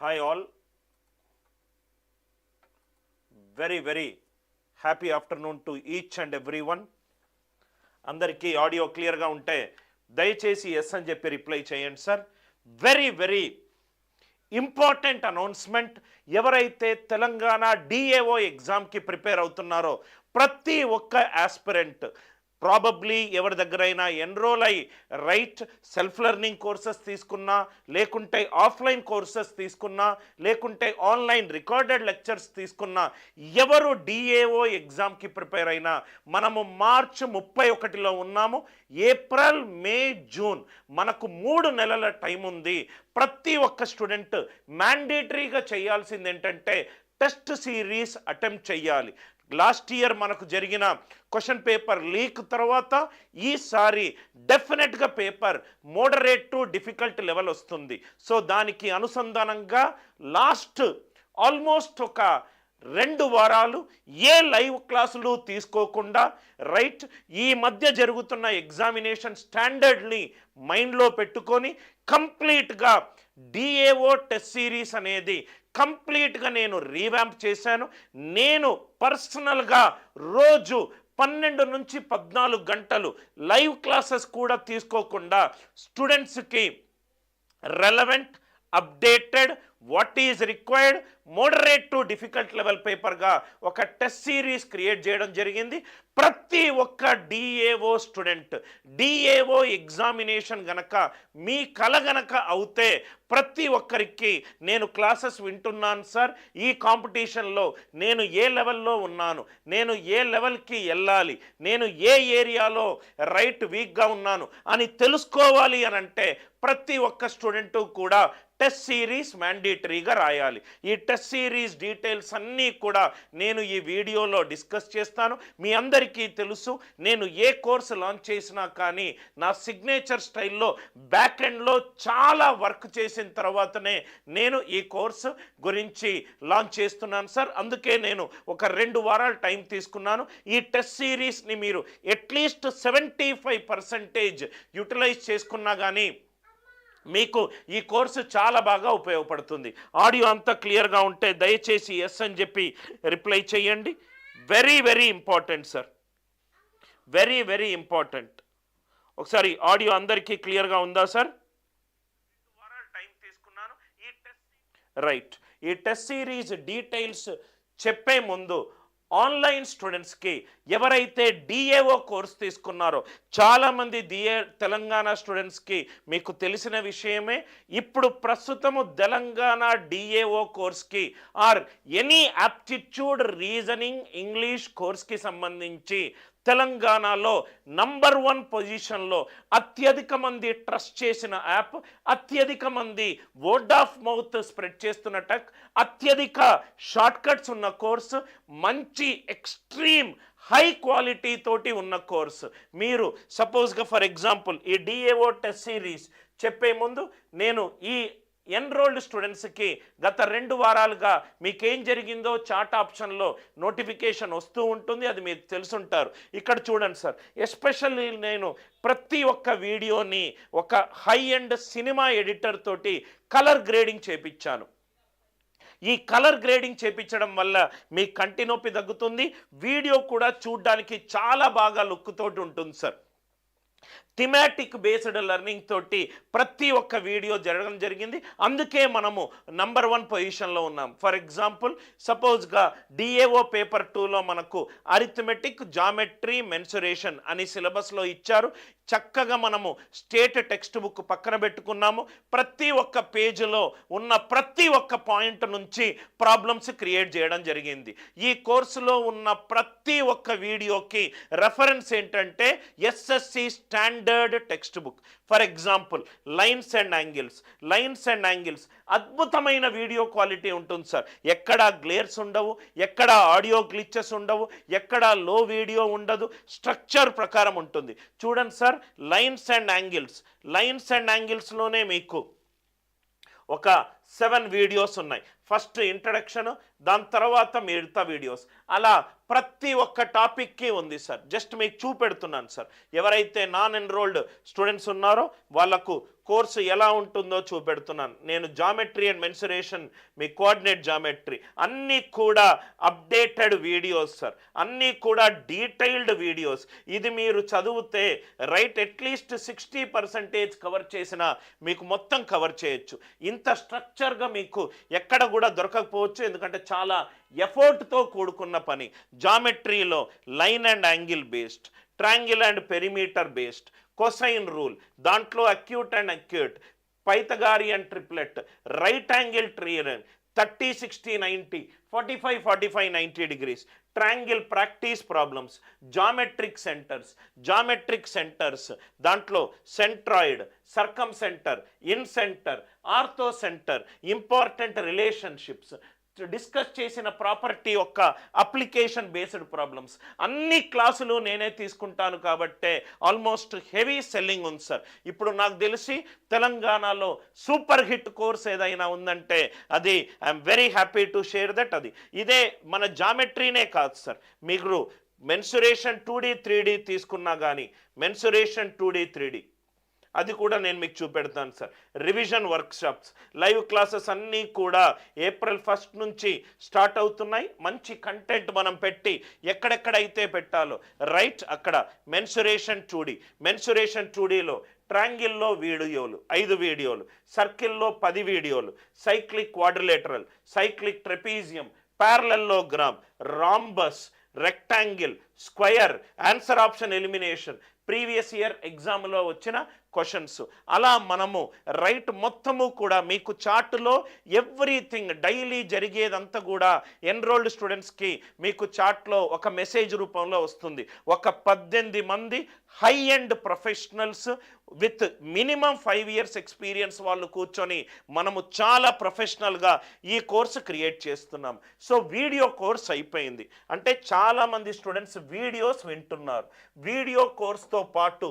Hi all very very happy afternoon to each and every one అందరికీ audio క్లియర్గా ఉంటే దయచేసి ఎస్ అని చెప్పి రిప్లై చేయండి sir very very important announcement ఎవరైతే తెలంగాణ డిఏఓ ఎగ్జామ్కి ప్రిపేర్ అవుతున్నారో ప్రతి ఒక్క ఆస్పిరెంట్ ప్రాబబ్లీ ఎవరి దగ్గరైనా ఎన్రోల్ అయి రైట్ సెల్ఫ్ లెర్నింగ్ కోర్సెస్ తీసుకున్నా లేకుంటే ఆఫ్లైన్ కోర్సెస్ తీసుకున్నా లేకుంటే ఆన్లైన్ రికార్డెడ్ లెక్చర్స్ తీసుకున్నా ఎవరు డిఏఓ ఎగ్జామ్కి ప్రిపేర్ అయినా మనము మార్చ్ ముప్పై ఒకటిలో ఉన్నాము. ఏప్రిల్ మే జూన్ మనకు మూడు నెలల టైం ఉంది. ప్రతి ఒక్క స్టూడెంట్ మ్యాండేటరీగా చేయాల్సింది ఏంటంటే టెస్ట్ సిరీస్ అటెంప్ట్ చేయాలి. లాస్ట్ ఇయర్ మనకు జరిగిన క్వశ్చన్ పేపర్ లీక్ తర్వాత ఈసారి డెఫినెట్గా paper moderate to difficult level వస్తుంది. సో దానికి అనుసంధానంగా లాస్ట్ ఆల్మోస్ట్ ఒక రెండు వారాలు ఏ లైవ్ క్లాసులు తీసుకోకుండా రైట్ ఈ మధ్య జరుగుతున్న ఎగ్జామినేషన్ స్టాండర్డ్ని మైండ్లో పెట్టుకొని కంప్లీట్గా డిఏఓ టెస్ట్ సిరీస్ అనేది కంప్లీట్గా నేను రీవ్యాంప్ చేశాను. నేను పర్సనల్గా రోజు పన్నెండు నుంచి పద్నాలుగు గంటలు లైవ్ క్లాసెస్ కూడా తీసుకోకుండా స్టూడెంట్స్కి relevant updated what is required moderate to difficult level పేపర్గా ఒక టెస్ట్ సిరీస్ క్రియేట్ చేయడం జరిగింది. ప్రతి ఒక్క డిఏఓ స్టూడెంట్ డిఏఓ ఎగ్జామినేషన్ గనక మీ కల గనక అవుతే ప్రతి ఒక్కరికి నేను క్లాసెస్ వింటున్నాను సార్. ఈ కాంపిటీషన్లో నేను ఏ లెవెల్లో ఉన్నాను నేను ఏ లెవెల్కి వెళ్ళాలి నేను ఏ ఏరియాలో రైట్ వీక్గా ఉన్నాను అని తెలుసుకోవాలి అని అంటే ప్రతి ఒక్క స్టూడెంటు కూడా టెస్ట్ సిరీస్ మ్యాండేటరీగా రాయాలి. ఈ టెస్ట్ సిరీస్ డీటెయిల్స్ అన్నీ కూడా నేను ఈ వీడియోలో డిస్కస్ చేస్తాను. మీ అందరికీ తెలుసు నేను ఏ కోర్సు లాంచ్ చేసినా కానీ నా సిగ్నేచర్ స్టైల్లో బ్యాక్ ఎండ్లో చాలా వర్క్ చేసిన తర్వాతనే నేను ఈ కోర్సు గురించి లాంచ్ చేస్తున్నాను సార్. అందుకే నేను ఒక రెండు వారాలు టైం తీసుకున్నాను. ఈ టెస్ట్ సిరీస్ని మీరు at least seventy five percentage utilize చేసుకున్నా కానీ మీకు ఈ కోర్సు చాలా బాగా ఉపయోగపడుతుంది. ఆడియో అంతా క్లియర్గా ఉంటే దయచేసి ఎస్ అని చెప్పి రిప్లై చేయండి. Very very important sir very very important ఒకసారి ఆడియో అందరికీ క్లియర్గా ఉందా సార్ టైం తీసుకున్నాను ఈ టెస్ట్ రైట్ ఈ టెస్ట్ సిరీస్ డీటెయిల్స్ చెప్పే ముందు ఆన్లైన్ స్టూడెంట్స్కి ఎవరైతే డిఏఓ కోర్స్ తీసుకున్నారో చాలామంది డిఏ తెలంగాణ స్టూడెంట్స్కి మీకు తెలిసిన విషయమే ఇప్పుడు ప్రస్తుతము Telangana DAO కోర్స్కి or any aptitude reasoning English కోర్స్కి సంబంధించి తెలంగాణలో నంబర్ వన్ పొజిషన్లో అత్యధిక మంది ట్రస్ట్ చేసిన యాప్ అత్యధిక మంది వర్డ్ ఆఫ్ మౌత్ స్ప్రెడ్ చేస్తున్న టెక్ అత్యధిక షార్ట్ కట్స్ ఉన్న కోర్సు మంచి ఎక్స్ట్రీమ్ హై క్వాలిటీ తోటి ఉన్న కోర్సు మీరు సపోజ్గా ఫర్ ఎగ్జాంపుల్ ఈ డిఏఓ టెస్ట్ సిరీస్ చెప్పే ముందు నేను ఈ ఎన్రోల్డ్ స్టూడెంట్స్కి గత రెండు వారాలుగా మీకేం జరిగిందో చాట్ ఆప్షన్లో నోటిఫికేషన్ వస్తూ ఉంటుంది అది మీకు తెలుసుంటారు. ఇక్కడ చూడండి సార్ ఎస్పెషల్లీ నేను ప్రతి ఒక్క వీడియోని ఒక హై ఎండ్ సినిమా ఎడిటర్ తోటి కలర్ గ్రేడింగ్ చేపించాను. ఈ కలర్ గ్రేడింగ్ చేపించడం వల్ల మీ కంటి నొప్పి తగ్గుతుంది వీడియో కూడా చూడడానికి చాలా బాగా లుక్ తోటి ఉంటుంది సార్. థిమాటిక్ బేస్డ్ లెర్నింగ్ తోటి ప్రతి ఒక్క వీడియో జరగడం జరిగింది. అందుకే మనము నంబర్ వన్ పొజిషన్లో ఉన్నాం. ఫర్ ఎగ్జాంపుల్ సపోజ్గా డిఏఓ పేపర్ టూలో మనకు అరిథమెటిక్ జామెట్రీ మెన్సురేషన్ అని సిలబస్లో ఇచ్చారు. చక్కగా మనము స్టేట్ టెక్స్ట్ బుక్ పక్కన పెట్టుకున్నాము. ప్రతి ఒక్క పేజీలో ఉన్న ప్రతి ఒక్క పాయింట్ నుంచి ప్రాబ్లమ్స్ క్రియేట్ చేయడం జరిగింది. ఈ కోర్సులో ఉన్న ప్రతి ఒక్క వీడియోకి రెఫరెన్స్ ఏంటంటే SSC stand standard text book for example lines and angles lines and angles అద్భుతమైన వీడియో క్వాలిటీ ఉంటుంది సార్ ఎక్కడ గ్లేర్స్ ఉండవు ఎక్కడ ఆడియో గ్లిచెస్ ఉండవు ఎక్కడ లో వీడియో ఉండదు. స్ట్రక్చర్ ప్రకారం ఉంటుంది. చూడండి sir lines and angles lines and యాంగిల్స్లోనే మీకు ఒక సెవెన్ వీడియోస్ ఉన్నాయి. ఫస్ట్ ఇంట్రడక్షన్ దాని తర్వాత మిగతా వీడియోస్ అలా ప్రతి ఒక్క టాపిక్కి ఉంది సార్ జస్ట్ మీకు చూపెడుతున్నాను సార్ ఎవరైతే నాన్ ఎన్రోల్డ్ స్టూడెంట్స్ ఉన్నారో వాళ్ళకు కోర్సు ఎలా ఉంటుందో చూపెడుతున్నాను. నేను జామెట్రీ అండ్ మెన్సురేషన్ మీ కోఆర్డినేట్ జామెట్రీ అన్నీ కూడా అప్డేటెడ్ వీడియోస్ సార్ అన్నీ కూడా డీటెయిల్డ్ వీడియోస్ ఇది మీరు చదివితే right at least sixty percentage cover చేసిన మీకు మొత్తం కవర్ చేయొచ్చు. ఇంత స్ట్రక్చర్గా మీకు ఎక్కడ కూడా దొరకకపోవచ్చు. ఎందుకంటే చాలా ఎఫర్ట్తో కూడుకున్న పని. జామెట్రీలో line and angle based triangle and perimeter based cosine rule దాంట్లో acute and acute Pythagorean triplet right angle triangle thirty sixty ninety forty five forty five ninety degrees triangle practice problems geometric centres geometric centres దాంట్లో centroid circumcentre incentre orthocentre important relationships discuss చేసిన property యొక్క application based problems అన్ని క్లాసులు నేనే తీసుకుంటాను కాబట్టే almost heavy selling ఉంది sir ఇప్పుడు నాకు తెలిసి తెలంగాణలో సూపర్ హిట్ కోర్స్ ఏదైనా ఉందంటే అది I'm very happy to share that అది. ఇదే మన జామెట్రీనే కాదు సార్ మీరు mensuration two D three D తీసుకున్నా కానీ mensuration two D three D అది కూడా నేను మీకు చూపెడతాను sir. Revision workshops live classes అన్నీ కూడా ఏప్రిల్ ఫస్ట్ నుంచి స్టార్ట్ అవుతున్నాయి. మంచి కంటెంట్ మనం పెట్టి ఎక్కడెక్కడైతే పెట్టాలో రైట్ అక్కడ మెన్సురేషన్ టూడీ మెన్సురేషన్ టూడీలో ట్రాంగిల్లో వీడియోలు ఐదు వీడియోలు సర్కిల్లో పది వీడియోలు cyclic quadrilateral cyclic trapezium parallelogram rhombus rectangle square answer option elimination previous year ఎగ్జామ్లో వచ్చిన క్వశ్చన్స్ అలా మనము రైట్ మొత్తము కూడా మీకు చార్టులో ఎవ్రీథింగ్ డైలీ జరిగేదంతా కూడా ఎన్రోల్డ్ స్టూడెంట్స్కి మీకు చార్ట్లో ఒక మెసేజ్ రూపంలో వస్తుంది. ఒక పద్దెనిమిది మంది high end professionals with minimum five years experience వాళ్ళు కూర్చొని మనము చాలా ప్రొఫెషనల్గా ఈ కోర్సు క్రియేట్ చేస్తున్నాం. సో వీడియో కోర్స్ అయిపోయింది. అంటే చాలామంది స్టూడెంట్స్ వీడియోస్ వింటున్నారు. వీడియో కోర్స్తో పాటు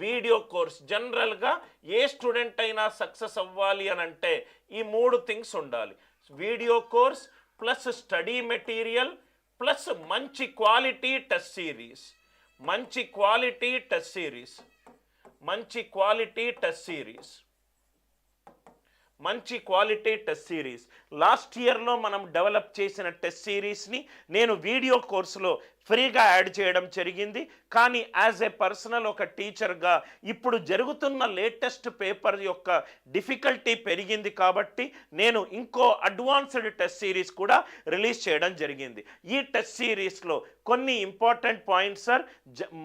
వీడియో కోర్స్. జనరల్గా ఏ స్టూడెంట్ అయినా సక్సెస్ అవ్వాలి అని అంటే ఈ మూడు థింగ్స్ ఉండాలి. Video course plus study material plus మంచి క్వాలిటీ టెస్ట్ సిరీస్. మంచి క్వాలిటీ టెస్ట్ సిరీస్. మంచి క్వాలిటీ టెస్ట్ సిరీస్. మంచి క్వాలిటీ టెస్ట్ సిరీస్. లాస్ట్ ఇయర్లో మనం డెవలప్ చేసిన టెస్ట్ సిరీస్ని నేను వీడియో కోర్సులో ఫ్రీగా యాడ్ చేయడం జరిగింది. కానీ యాజ్ ఏ పర్సనల్ ఒక టీచర్గా ఇప్పుడు జరుగుతున్న లేటెస్ట్ పేపర్ యొక్క డిఫికల్టీ పెరిగింది కాబట్టి నేను ఇంకో అడ్వాన్స్డ్ టెస్ట్ సిరీస్ కూడా రిలీజ్ చేయడం జరిగింది. ఈ టెస్ట్ సిరీస్లో కొన్ని ఇంపార్టెంట్ పాయింట్స్ సార్.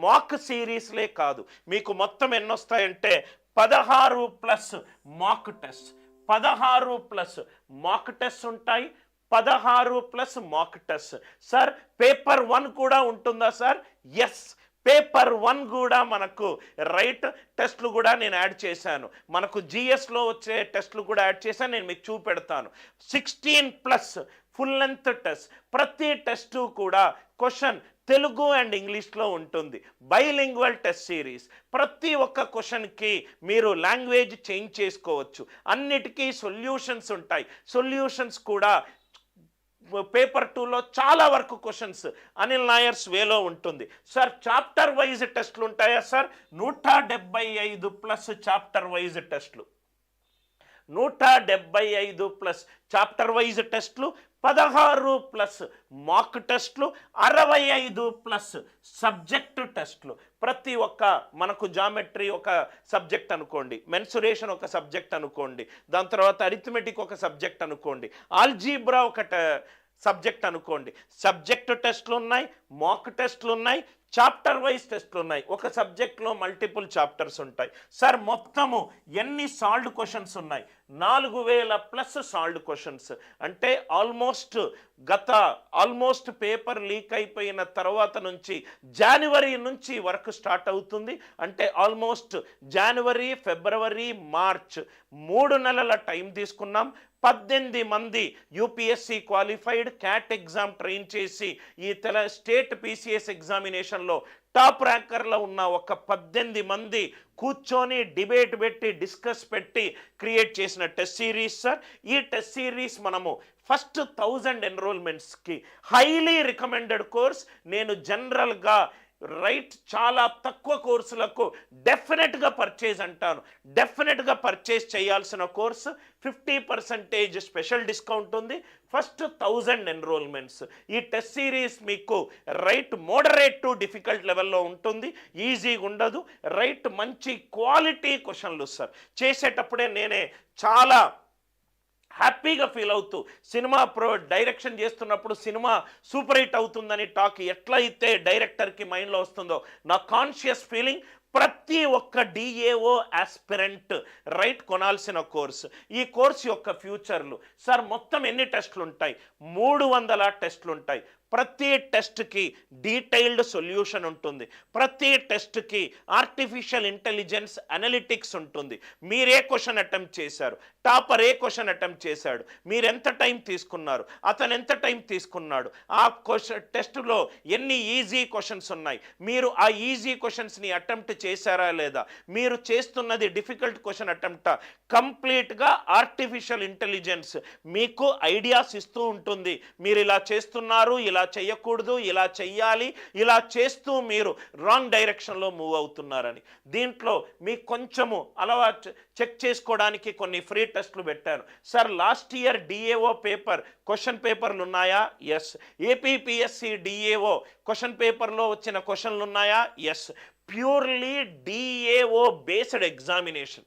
మాక్ సిరీస్లే కాదు. మీకు మొత్తం ఎన్నొస్తాయంటే పదహారు ప్లస్ మాక్ టెస్ట్. పదహారు ప్లస్ మాక్ టెస్ట్ ఉంటాయి. పదహారు plus mock test sir paper one కూడా ఉంటుందా సార్? ఎస్ పేపర్ వన్ కూడా మనకు రైట్ టెస్ట్లు కూడా నేను యాడ్ చేశాను. మనకు జిఎస్లో వచ్చే టెస్ట్లు కూడా యాడ్ చేశాను. నేను మీకు చూపెడతాను. Sixteen plus full length test ప్రతి టెస్టు కూడా క్వశ్చన్ తెలుగు అండ్ ఇంగ్లీష్లో ఉంటుంది. బైలింగ్వల్ టెస్ట్ సిరీస్ ప్రతి ఒక్క క్వశ్చన్కి మీరు లాంగ్వేజ్ చేంజ్ చేసుకోవచ్చు. అన్నిటికీ సొల్యూషన్స్ ఉంటాయి. సొల్యూషన్స్ కూడా పేపర్ టూలో చాలా వరకు క్వశ్చన్స్ అనిల్ నాయర్స్ వేలో ఉంటుంది. సార్ చాప్టర్ వైజ్ టెస్ట్లు ఉంటాయా సార్? నూట డెబ్బై ఐదు ప్లస్ చాప్టర్ వైజ్ టెస్ట్లు. నూట డెబ్బై ఐదు ప్లస్ చాప్టర్ వైజ్ టెస్ట్లు పదహారు ప్లస్ మాక్ టెస్ట్లు అరవై ఐదు ప్లస్ సబ్జెక్టు టెస్ట్లు. ప్రతి ఒక్క మనకు జామెట్రీ ఒక సబ్జెక్ట్ అనుకోండి మెన్సురేషన్ ఒక సబ్జెక్ట్ అనుకోండి దాని తర్వాత అరిథమెటిక్ ఒక సబ్జెక్ట్ అనుకోండి ఆల్జీబ్రా ఒక సబ్జెక్ట్ అనుకోండి. సబ్జెక్ట్ టెస్ట్లు ఉన్నాయి మాక్ టెస్ట్లు ఉన్నాయి చాప్టర్ వైజ్ టెస్ట్లు ఉన్నాయి. ఒక సబ్జెక్ట్లో మల్టిపుల్ చాప్టర్స్ ఉంటాయి. సార్ మొత్తము ఎన్ని సాల్డ్ క్వశ్చన్స్ ఉన్నాయి? నాలుగు వేల ప్లస్ సాల్డ్ క్వశ్చన్స్ అంటే ఆల్మోస్ట్ గత ఆల్మోస్ట్ పేపర్ లీక్ అయిపోయిన తర్వాత నుంచి జనవరి నుంచి వర్క్ స్టార్ట్ అవుతుంది. అంటే ఆల్మోస్ట్ జనవరి ఫిబ్రవరి మార్చ్ మూడు నెలల టైం తీసుకున్నాం. పద్దెనిమిది మంది UPSC qualified CAT exam train చేసి ఈ తెల స్టేట్ పీసీఎస్ ఎగ్జామినేషన్లో టాప్ ర్యాంకర్లో ఉన్న ఒక పద్దెనిమిది మంది కూర్చొని డిబేట్ పెట్టి డిస్కస్ పెట్టి క్రియేట్ చేసిన టెస్ట్ సిరీస్ సార్. ఈ టెస్ట్ సిరీస్ మనము ఫస్ట్ థౌజండ్ ఎన్రోల్మెంట్స్కి హైలీ రికమెండెడ్ కోర్స్. నేను జనరల్గా రైట్ చాలా తక్కువ కోర్సులకు డెఫినెట్గా పర్చేజ్ అంటాను. డెఫినెట్గా పర్చేజ్ చేయాల్సిన course fifty percentage special discount ఉంది. First thousand enrolments. ఈ టెస్ట్ సిరీస్ మీకు రైట్ మోడరేట్ టు డిఫికల్ట్ లెవెల్లో ఉంటుంది. ఈజీగా ఉండదు. రైట్ మంచి క్వాలిటీ క్వశ్చన్లు సార్. చేసేటప్పుడే నేనే చాలా హ్యాపీగా ఫీల్ అవుతూ సినిమా ప్రో డైరెక్షన్ చేస్తున్నప్పుడు సినిమా సూపర్ హిట్ అవుతుందని టాక్ ఎట్లయితే డైరెక్టర్కి మైండ్లో వస్తుందో నా కాన్షియస్ ఫీలింగ్ ప్రతి ఒక్క డిఏఓ ఆస్పిరెంట్ రైట్ కొనాల్సిన కోర్సు. ఈ కోర్స్ యొక్క ఫ్యూచర్లు. సార్ మొత్తం ఎన్ని టెస్టులు ఉంటాయి మూడు వందల టెస్టులు ఉంటాయి ప్రతి టెస్ట్కి డీటెయిల్డ్ సొల్యూషన్ ఉంటుంది. ప్రతి టెస్ట్కి ఆర్టిఫిషియల్ ఇంటెలిజెన్స్ అనలిటిక్స్ ఉంటుంది. మీరు ఏ క్వశ్చన్ అటెంప్ట్ చేశారు. టాపర్ ఏ క్వశ్చన్ అటెంప్ట్ చేశాడు? మీరు ఎంత టైం తీసుకున్నారు? అతను ఎంత టైం తీసుకున్నాడు? ఆ క్వశ్చన్ టెస్ట్లో ఎన్ని ఈజీ క్వశ్చన్స్ ఉన్నాయి? మీరు ఆ ఈజీ క్వశ్చన్స్ని అటెంప్ట్ చేశారా లేదా? మీరు చేస్తున్నది డిఫికల్ట్ క్వశ్చన్ అటెంప్టా? కంప్లీట్గా ఆర్టిఫిషియల్ ఇంటెలిజెన్స్ మీకు ఐడియాస్ ఇస్తూ ఉంటుంది. మీరు ఇలా చేస్తున్నారు ఇలా చేయకూడదు ఇలా చెయ్యాలి ఇలా చేస్తూ మీరు రాంగ్ డైరెక్షన్లో మూవ్ అవుతున్నారని. దీంట్లో మీ కొంచెము అలవాటు చెక్ చేసుకోవడానికి కొన్ని ఫ్రీ టెస్ట్లు పెట్టాను. Sir last year DAO paper question పేపర్లు ఉన్నాయా? ఎస్. ఏపీపీఎస్సి డిఏఓ క్వశ్చన్ పేపర్లో వచ్చిన క్వశ్చన్లు ఉన్నాయా? Yes. Purely DAO based examination.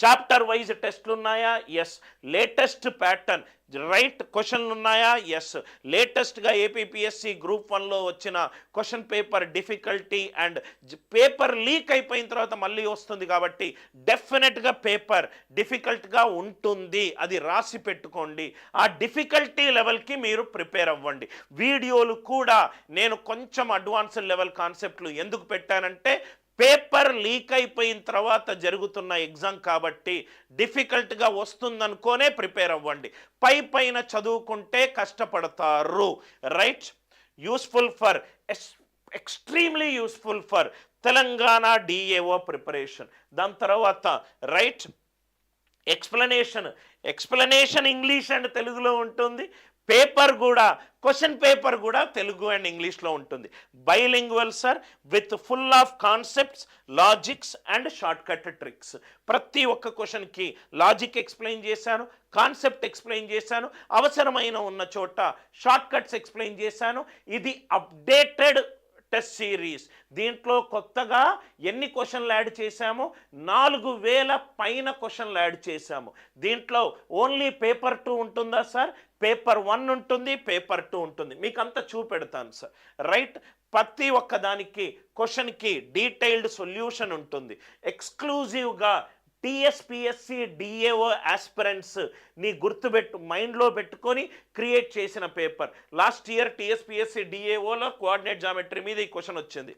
Chapter wise టెస్ట్లు ఉన్నాయా? ఎస్ లేటెస్ట్ ప్యాటర్న్ రైట్ క్వశ్చన్లు ఉన్నాయా? ఎస్ లేటెస్ట్గా ఏపీపీఎస్సి గ్రూప్ వన్లో వచ్చిన question paper difficulty and paper leak అయిపోయిన తర్వాత మళ్ళీ వస్తుంది కాబట్టి డెఫినెట్గా పేపర్ డిఫికల్ట్గా ఉంటుంది. అది రాసి పెట్టుకోండి. ఆ డిఫికల్టీ లెవెల్కి మీరు ప్రిపేర్ అవ్వండి. వీడియోలు కూడా నేను కొంచెం అడ్వాన్స్డ్ లెవెల్ కాన్సెప్ట్లు ఎందుకు పెట్టానంటే పేపర్ లీక్ అయిపోయిన తర్వాత జరుగుతున్న ఎగ్జామ్ కాబట్టి డిఫికల్ట్గా వస్తుందనుకోనే ప్రిపేర్ అవ్వండి. పై పైన చదువుకుంటే కష్టపడతారు. Right? Useful for extremely useful for Telangana DAO preparation. దాని తర్వాత right? Explanation. Explanation English and తెలుగులో ఉంటుంది. పేపర్ కూడా క్వశ్చన్ పేపర్ కూడా తెలుగు అండ్ ఇంగ్లీష్లో ఉంటుంది. Bilingual sir with full of concepts logics and short cut tricks ప్రతి ఒక్క క్వశ్చన్కి లాజిక్ ఎక్స్ప్లెయిన్ చేశాను కాన్సెప్ట్ ఎక్స్ప్లెయిన్ చేశాను అవసరమైన ఉన్న చోట షార్ట్ కట్స్ ఎక్స్ప్లెయిన్ చేశాను. ఇది అప్డేటెడ్ టెస్ట్ సిరీస్. దీంట్లో కొత్తగా ఎన్ని క్వశ్చన్లు యాడ్ చేశాము? నాలుగు వేల పైన క్వశ్చన్లు యాడ్ చేశాము. దీంట్లో ఓన్లీ పేపర్ టూ ఉంటుందా సార్? పేపర్ వన్ ఉంటుంది పేపర్ టూ ఉంటుంది. మీకు అంతా చూపెడతాను సార్. రైట్? ప్రతి ఒక్క దానికి క్వశ్చన్కి డీటెయిల్డ్ సొల్యూషన్ ఉంటుంది. ఎక్స్క్లూజివ్గా టిఎస్పిఎస్సి డిఏఓ ఆస్పిరెంట్స్ నీ గుర్తుపెట్టు మైండ్లో పెట్టుకొని క్రియేట్ చేసిన పేపర్. లాస్ట్ ఇయర్ టిఎస్పిఎస్సి డిఏఓలో కోఆర్డినేట్ జామెట్రీ మీద ఈ క్వశ్చన్ వచ్చింది.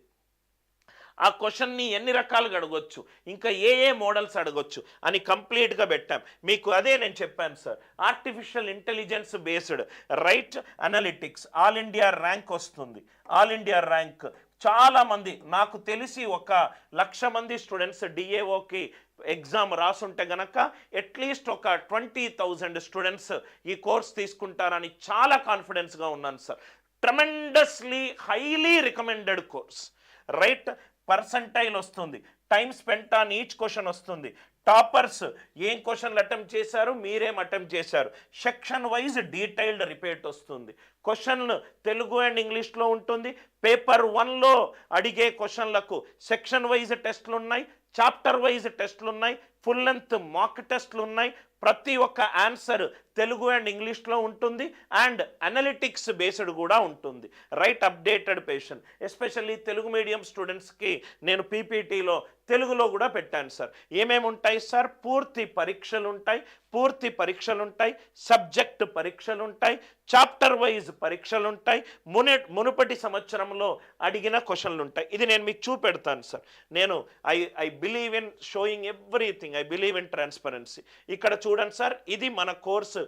ఆ క్వశ్చన్ని ఎన్ని రకాలుగా అడగొచ్చు? ఇంకా ఏ ఏ మోడల్స్ అడగొచ్చు? అని కంప్లీట్గా పెట్టాం. మీకు అదే నేను చెప్పాను sir. Artificial intelligence based right analytics. All India rank వస్తుంది. All India rank. చాలామంది నాకు తెలిసి ఒక లక్ష మంది స్టూడెంట్స్ డిఏఓకి ఎగ్జామ్ రాసుంటే గనక అట్లీస్ట్ ఒక ట్వంటీ థౌజండ్ స్టూడెంట్స్ ఈ కోర్స్ తీసుకుంటారని చాలా కాన్ఫిడెన్స్గా ఉన్నాను sir. Tremendously highly recommended course. Right percentile వస్తుంది time spent on each question వస్తుంది. టాపర్స్ ఏం క్వశ్చన్లు అటెంప్ట్ చేశారు మీరేం అటెంప్ట్ చేశారు. సెక్షన్ వైజ్ డీటెయిల్డ్ రిపేట్ వస్తుంది. క్వశ్చన్లు తెలుగు అండ్ ఇంగ్లీష్లో ఉంటుంది పేపర్ వన్లో అడిగే క్వశ్చన్లకు సెక్షన్ వైజ్ టెస్ట్లు ఉన్నాయి చాప్టర్ వైజ్ టెస్ట్లు ఉన్నాయి. ఫుల్ లెంత్ మాక్ టెస్ట్లు ఉన్నాయి. ప్రతి ఒక్క ఆన్సర్ తెలుగు అండ్ ఇంగ్లీష్లో ఉంటుంది అండ్ అనలిటిక్స్ బేస్డ్ కూడా ఉంటుంది. Right updated పేషన్ especially Telugu medium స్టూడెంట్స్కి నేను పీపీటీలో తెలుగులో కూడా పెట్టాను సార్. ఏమేమి ఉంటాయి సార్? పూర్తి పరీక్షలు ఉంటాయి పూర్తి పరీక్షలు ఉంటాయి సబ్జెక్ట్ పరీక్షలు ఉంటాయి చాప్టర్ వైజ్ పరీక్షలు ఉంటాయి ముని మునుపటి సంవత్సరంలో అడిగిన క్వశ్చన్లు ఉంటాయి. ఇది నేను మీకు చూపెడతాను సార్. నేను I I believe in showing everything I believe in transparency ఇక్కడ చూడండి సార్ ఇది మన కోర్సు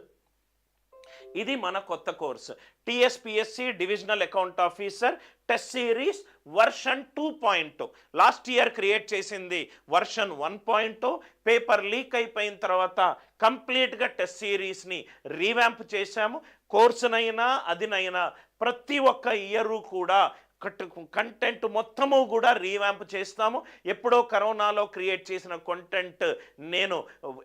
ఇది మన కొత్త course. TSPSC divisional account officer test series version two point last year create చేసింది version one point paper leak అయిపోయిన తర్వాత కంప్లీట్గా టెస్ట్ సిరీస్ని రీవ్యాంప్ చేశాము. కోర్సునైనా అదినైనా ప్రతి ఒక్క ఇయరు కూడా కంటెంట్ మొత్తము కూడా రీవ్యాంప్ చేస్తాము. ఎప్పుడో కరోనాలో క్రియేట్ చేసిన కంటెంట్ నేను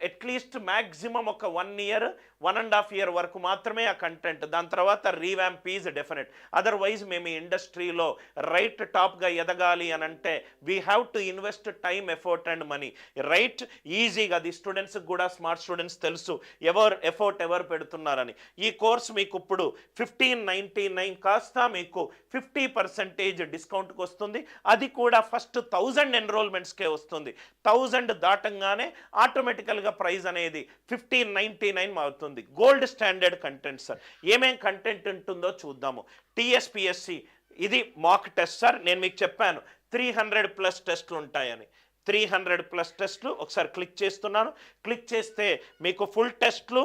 అట్లీస్ట్ మ్యాక్సిమం ఒక one year one and half year వరకు మాత్రమే ఆ కంటెంట్ దాని తర్వాత రీవ్యాంప్ ఈజ్ డెఫినెట్ అదర్వైజ్ మేము ఈ ఇండస్ట్రీలో రైట్ టాప్గా ఎదగాలి అని అంటే we have to invest time effort and money right ఈజీగా అది స్టూడెంట్స్కి కూడా స్మార్ట్ స్టూడెంట్స్ తెలుసు. ఎవరు ఎఫర్ట్ ఎవరు పెడుతున్నారని. ఈ కోర్స్ మీకు ఇప్పుడు ఫిఫ్టీన్ నైంటీ నైన్ కాస్త మీకు ఫిఫ్టీ పర్సెంటేజ్ డిస్కౌంట్కి వస్తుంది. అది కూడా ఫస్ట్ థౌజండ్ ఎన్రోల్మెంట్స్కే వస్తుంది. థౌజండ్ దాటంగానే ఆటోమేటికల్గా ప్రైస్ అనేది ఫిఫ్టీన్ నైంటీ నైన్ మారుతుంది. అవుతుంది గోల్డ్ స్టాండర్డ్ కంటెంట్ సార్ ఏమేం కంటెంట్ ఉంటుందో చూద్దాము. టిఎస్పిఎస్సి ఇది మాక్ టెస్ట్ సార్ నేను మీకు చెప్పాను. త్రీ హండ్రెడ్ ప్లస్ టెస్ట్లు ఉంటాయని. త్రీ హండ్రెడ్ ప్లస్ టెస్ట్లు ఒకసారి క్లిక్ చేస్తున్నాను. క్లిక్ చేస్తే మీకు ఫుల్ టెస్ట్లు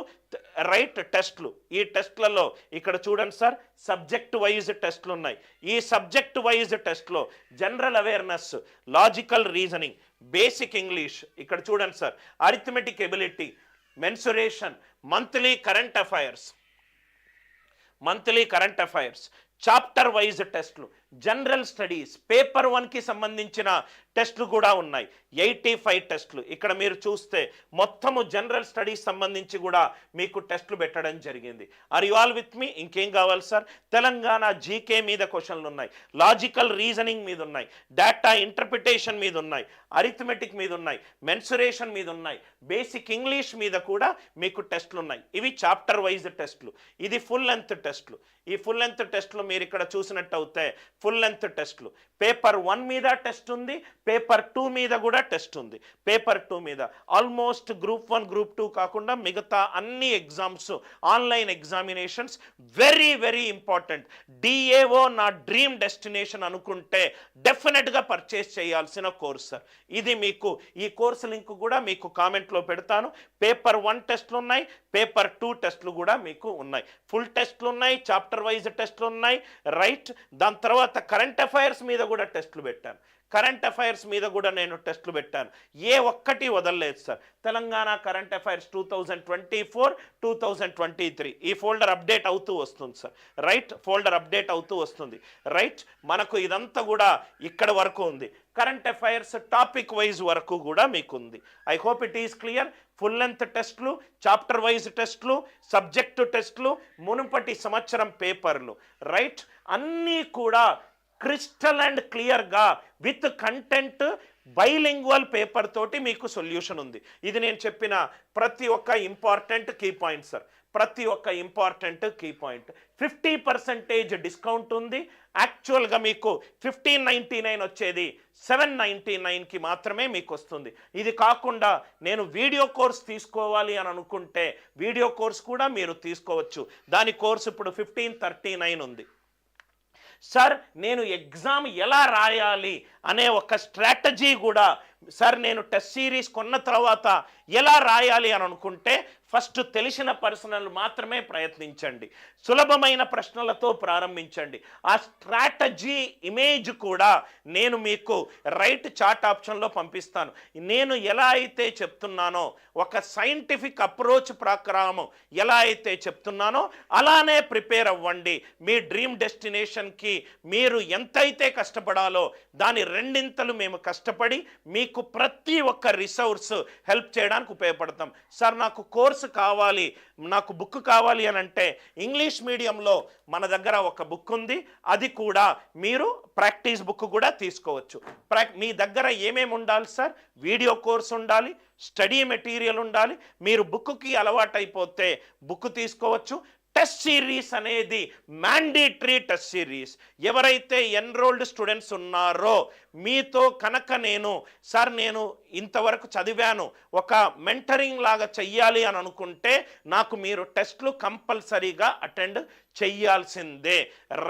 రైట్ టెస్ట్లు ఈ టెస్ట్లలో ఇక్కడ చూడండి సార్ సబ్జెక్ట్ వైజ్ టెస్ట్లు ఉన్నాయి. ఈ సబ్జెక్ట్ వైజ్ టెస్ట్లో general awareness logical reasoning basic English ఇక్కడ చూడండి sir arithmetic ability mensuration monthly current affairs. Monthly current affairs. Chapter wise టెస్ట్లు. జనరల్ స్టడీస్ పేపర్ వన్కి సంబంధించిన టెస్ట్లు కూడా ఉన్నాయి. ఎయిటీ ఫైవ్ టెస్ట్లు. ఇక్కడ మీరు చూస్తే మొత్తము జనరల్ స్టడీస్ సంబంధించి కూడా మీకు టెస్ట్లు పెట్టడం జరిగింది. Are you all with me ఇంకేం కావాలి సార్? తెలంగాణ జీకే మీద క్వశ్చన్లు ఉన్నాయి. లాజికల్ రీజనింగ్ మీద ఉన్నాయి. డేటా ఇంటర్ప్రిటేషన్ మీద ఉన్నాయి. అరిథమెటిక్ మీద ఉన్నాయి. మెన్సురేషన్ మీద ఉన్నాయి. బేసిక్ ఇంగ్లీష్ మీద కూడా మీకు టెస్ట్లు ఉన్నాయి. ఇవి చాప్టర్ వైజ్ టెస్ట్లు. ఇది ఫుల్ లెంత్ టెస్ట్లు. ఈ ఫుల్ లెంత్ టెస్ట్లు మీరు ఇక్కడ చూసినట్టు అవుతే ఫుల్ లెంత్ టెస్ట్లు. పేపర్ వన్ మీద టెస్ట్ ఉంది పేపర్ టూ మీద కూడా టెస్ట్ ఉంది. పేపర్ టూ మీద almost group one group two కాకుండా మిగతా అన్ని exams online examinations very very important. DAO నా డ్రీమ్ డెస్టినేషన్ అనుకుంటే డెఫినెట్గా పర్చేస్ చేయాల్సిన కోర్స్ సార్. ఇది మీకు ఈ కోర్సు లింక్ కూడా మీకు కామెంట్లో పెడతాను. పేపర్ వన్ టెస్ట్లు ఉన్నాయి పేపర్ టూ టెస్ట్లు కూడా మీకు ఉన్నాయి. ఫుల్ టెస్ట్లు ఉన్నాయి చాప్టర్ వైజ్ టెస్ట్లు ఉన్నాయి. రైట్ దాని తర్వాత కరెంట్ అఫైర్స్ మీద కూడా టెస్ట్లు పెట్టాను. కరెంట్ అఫైర్స్ మీద కూడా నేను టెస్ట్లు పెట్టాను. ఏ ఒక్కటి వదలలేదు sir. Telangana current affairs two thousand twenty four two thousand twenty three ఈ ఫోల్డర్ అప్డేట్ అవుతూ వస్తుంది సార్. రైట్ ఫోల్డర్ అప్డేట్ అవుతూ వస్తుంది. రైట్ మనకు ఇదంతా కూడా ఇక్కడ వరకు ఉంది. కరెంట్ అఫైర్స్ టాపిక్ వైజ్ వరకు కూడా మీకు ఉంది I hope it is clear full length టెస్ట్లు చాప్టర్ వైజ్ టెస్ట్లు సబ్జెక్టు టెస్ట్లు మునుపటి సంవత్సరం పేపర్లు. రైట్ అన్నీ కూడా క్రిస్టల్ అండ్ క్లియర్గా విత్ కంటెంట్ బైలింగ్వల్ పేపర్ తోటి మీకు సొల్యూషన్ ఉంది. ఇది నేను చెప్పిన ప్రతి ఒక్క ఇంపార్టెంట్ కీ పాయింట్ సార్ ప్రతి ఒక్క important key point. Fifty percentage discount ఉంది. యాక్చువల్గా మీకు ఫిఫ్టీన్ నైంటీ నైన్ వచ్చేది సెవెన్ నైంటీ నైన్కి మాత్రమే మీకు వస్తుంది ఇది కాకుండా నేను వీడియో కోర్స్ తీసుకోవాలి అని అనుకుంటే వీడియో కోర్స్ కూడా మీరు తీసుకోవచ్చు. దాని కోర్స్ ఇప్పుడు ఫిఫ్టీన్ థర్టీ నైన్ ఉంది. సార్ నేను ఎగ్జామ్ ఎలా రాయాలి అనే ఒక స్ట్రాటజీ కూడా సార్ నేను టెస్ట్ సిరీస్ కొన్న తర్వాత ఎలా రాయాలి అని అనుకుంటే ఫస్ట్ తెలిసిన పర్సనల్ మాత్రమే ప్రయత్నించండి. సులభమైన ప్రశ్నలతో ప్రారంభించండి. ఆ స్ట్రాటజీ ఇమేజ్ కూడా నేను మీకు రైట్ చార్ట్ ఆప్షన్లో పంపిస్తాను. నేను ఎలా అయితే చెప్తున్నానో ఒక సైంటిఫిక్ అప్రోచ్ ప్రకారం ఎలా అయితే చెప్తున్నానో అలానే ప్రిపేర్ అవ్వండి. మీ డ్రీమ్ డెస్టినేషన్కి మీరు ఎంతైతే కష్టపడాలో దాని రెండింతలు మేము కష్టపడి మీకు ప్రతి ఒక్క రిసోర్స్ హెల్ప్ చేయడానికి ఉపయోగపడతాం. సార్ నాకు కోర్సు కావాలి నాకు బుక్ కావాలి అని అంటే ఇంగ్లీష్ మీడియంలో మన దగ్గర ఒక బుక్ ఉంది. అది కూడా మీరు ప్రాక్టీస్ బుక్ కూడా తీసుకోవచ్చు. ప్రా మీ దగ్గర ఏమేమి ఉండాలి సార్? వీడియో కోర్స్ ఉండాలి స్టడీ మెటీరియల్ ఉండాలి. మీరు బుక్కి అలవాటైపోతే బుక్ తీసుకోవచ్చు. టెస్ట్ సిరీస్ అనేది మ్యాండేటరీ టెస్ట్ సిరీస్. ఎవరైతే ఎన్రోల్డ్ స్టూడెంట్స్ ఉన్నారో మీతో కనుక నేను సార్ నేను ఇంతవరకు చదివాను. ఒక మెంటరింగ్ లాగా చెయ్యాలి అని అనుకుంటే నాకు మీరు టెస్ట్లు కంపల్సరీగా attend చెయ్యాల్సిందే.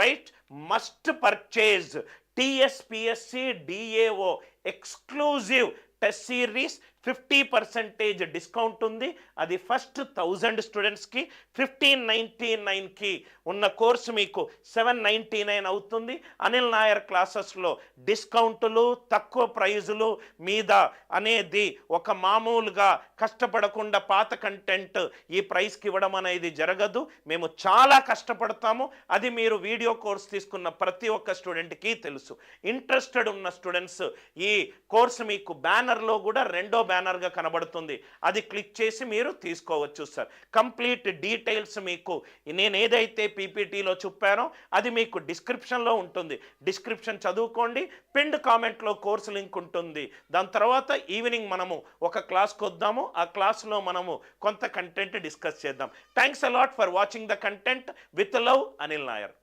Right must purchase TSPSC DAO exclusive test series fifty percentage discount ఉంది. అది ఫస్ట్ థౌజండ్ స్టూడెంట్స్కి ఫిఫ్టీన్ నైంటీ నైన్కి ఉన్న కోర్సు మీకు సెవెన్ నైంటీ నైన్ అవుతుంది. అనిల్ నాయర్ క్లాసెస్లో డిస్కౌంటులు తక్కువ ప్రైజులు మీద అనేది ఒక మామూలుగా కష్టపడకుండా పాత కంటెంట్ ఈ ప్రైస్కి ఇవ్వడం అనేది జరగదు. మేము చాలా కష్టపడతాము. అది మీరు వీడియో కోర్స్ తీసుకున్న ప్రతి ఒక్క స్టూడెంట్కి తెలుసు. ఇంట్రెస్టెడ్ ఉన్న స్టూడెంట్స్ ఈ కోర్సు మీకు బ్యానర్లో కూడా రెండో బ్యానర్గా కనబడుతుంది. అది క్లిక్ చేసి మీరు తీసుకోవచ్చు సార్. కంప్లీట్ డీటెయిల్స్ మీకు నేను ఏదైతే పీపీటీలో చెప్పానో అది మీకు డిస్క్రిప్షన్లో ఉంటుంది. డిస్క్రిప్షన్ చదువుకోండి పిండ్ కామెంట్లో కోర్సు లింక్ ఉంటుంది. దాని తర్వాత ఈవినింగ్ మనము ఒక క్లాస్కి వద్దాము ఆ క్లాస్లో మనము కొంత కంటెంట్ డిస్కస్ చేద్దాం. Thanks a lot for watching the content with love Anil Nair.